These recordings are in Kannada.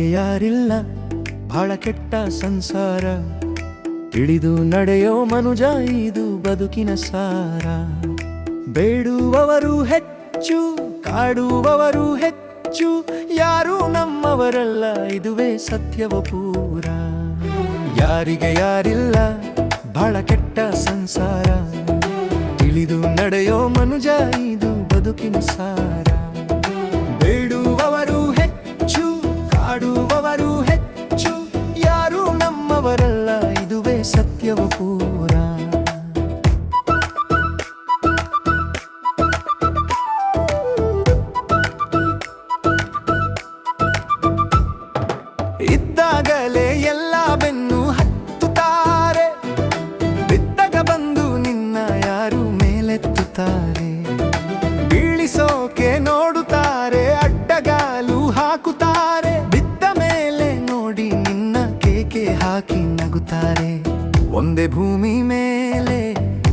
ಯಾರಿಲ್ಲ? ಬಹಳ ಕೆಟ್ಟ ಸಂಸಾರ. ತಿಳಿದು ನಡೆಯೋ ಮನುಜ, ಇದು ಬದುಕಿನ ಸಾರ. ಬೇಡುವವರು ಹೆಚ್ಚು, ಕಾಡುವವರು ಹೆಚ್ಚು. ಯಾರು ನಮ್ಮವರಲ್ಲ, ಇದುವೇ ಸತ್ಯವ ಪೂರ. ಯಾರಿಗೆ ಯಾರಿಲ್ಲ, ಬಹಳ ಕೆಟ್ಟ ಸಂಸಾರ. ತಿಳಿದು ನಡೆಯೋ ಮನುಜ, ಇದು ಬದುಕಿನ ಸಾರ. ನಗುತ್ತಾರೆ ಒಂದೇ ಭೂಮಿ ಮೇಲೆ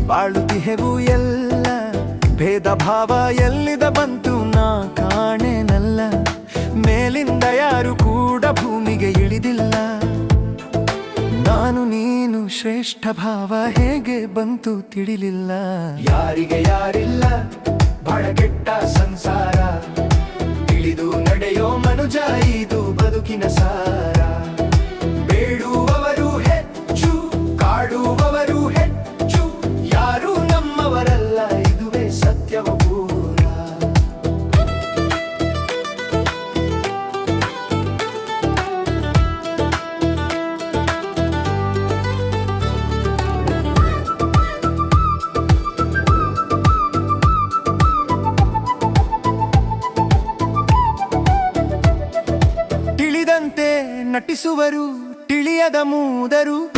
ಬಾಳುತ್ತಿಹೆವು ಎಲ್ಲ, ಭೇದ ಭಾವ ಎಲ್ಲಿದ ಬಂತು ನಾ ಕಾಣೆನಲ್ಲ. ಮೇಲಿಂದ ಯಾರು ಕೂಡ ಭೂಮಿಗೆ ಇಳಿದಿಲ್ಲ. ನಾನು ನೀನು ಶ್ರೇಷ್ಠ ಭಾವ ಹೇಗೆ ಬಂತು ತಿಳಿಲಿಲ್ಲ. ಯಾರಿಗೆ ಯಾರಿಲ್ಲ, ಬಹಳ ಕೆಟ್ಟ ಸಂಸಾರ. ತಿಳಿದು ನಡೆಯೋ ಮನುಜ, ಇದು ಬದುಕಿನ ಸಾರ. ನಟಿಸುವರು, ತಿಳಿಯದ ಮೂದರು.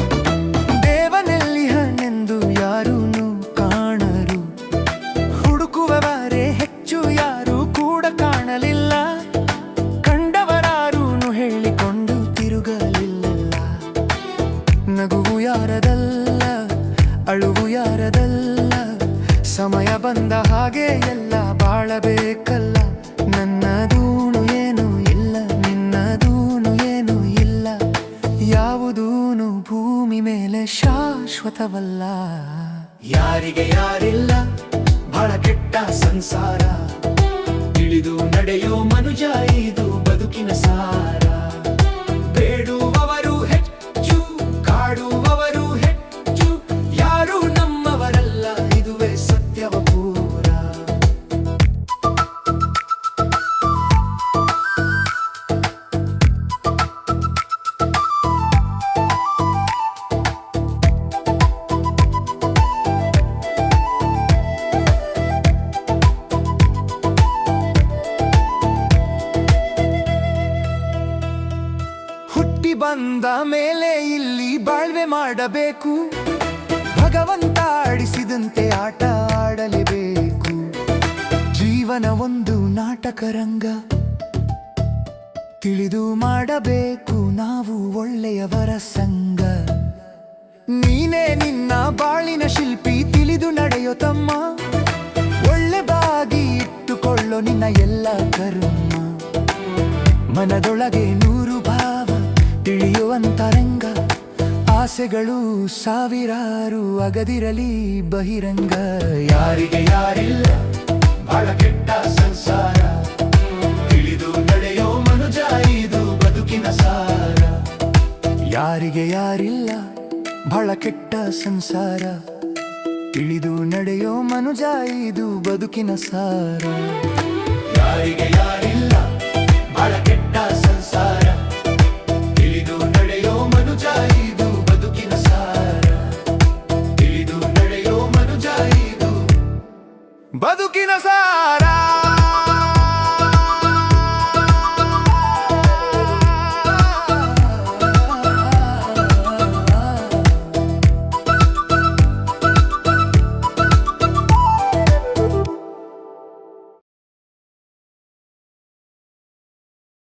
ದೇವನೆಲ್ಲಿಹನೆಂದು ಯಾರೂನು ಕಾಣರು. ಹುಡುಕುವವರೇ ಹೆಚ್ಚು, ಯಾರು ಕೂಡ ಕಾಣಲಿಲ್ಲ. ಕಂಡವರಾರೂನು ಹೇಳಿಕೊಂಡು ತಿರುಗಲಿಲ್ಲ. ನಗುವು ಯಾರದಲ್ಲ, ಅಳುವು ಯಾರದಲ್ಲ. ಸಮಯ ಬಂದ ಹಾಗೆ ಎಲ್ಲ ಬಾಳಬೇಕಲ್ಲ. ಭೂಮಿ ಮೇಲೆ ಶಾಶ್ವತವಲ್ಲ. ಯಾರಿಗೆ ಯಾರಿಲ್ಲ ಬಹಳ ಕೆಟ್ಟ ಸಂಸಾರ. ತಿಳಿದು ನಡೆಯೋ ಮನುಜ ಇದು ಬದುಕಿನ ಸಾರ. ಬಂದ ಮೇಲೆ ಇಲ್ಲಿ ಬಾಳ್ವೆ ಮಾಡಬೇಕು. ಭಗವಂತ ಆಡಿಸಿದಂತೆ ಆಟ ಆಡಲೇಬೇಕು. ಜೀವನ ಒಂದು ನಾಟಕ ರಂಗ. ತಿಳಿದು ಮಾಡಬೇಕು ನಾವು ಒಳ್ಳೆಯವರ ಸಂಗ ನೀನೇ ನಿನ್ನ ಬಾಳಿನ ಶಿಲ್ಪಿ, ತಿಳಿದು ನಡೆಯೋ ತಮ್ಮ. ಒಳ್ಳೆ ಬಾಗಿ ಇಟ್ಟುಕೊಳ್ಳೋ ನಿನ್ನ ಎಲ್ಲ ಕರ್ಮ. ಮನದೊಳಗೆ ನೂರು ತಿಳಿಯುವಂತ ರಂಗ ಆಸೆಗಳು ಸಾವಿರಾರು ಅಗದಿರಲಿ ಬಹಿರಂಗ. ಯಾರಿಗೆ ಯಾರಿಲ್ಲ, ಬಹಳ ಕೆಟ್ಟ ಸಂಸಾರ. ತಿಳಿದು ನಡೆಯೋ ಮನುಜ, ಇದು ಬದುಕಿನ ಸಾರ. ಯಾರಿಗೆ ಯಾರಿಲ್ಲ, ಬಹಳ ಕೆಟ್ಟ ಸಂಸಾರ. ತಿಳಿದು ನಡೆಯೋ ಮನುಜ, ಇದು ಬದುಕಿನ ಸಾರ. ಯಾರಿಗೆ ಯಾರಿಲ್ಲ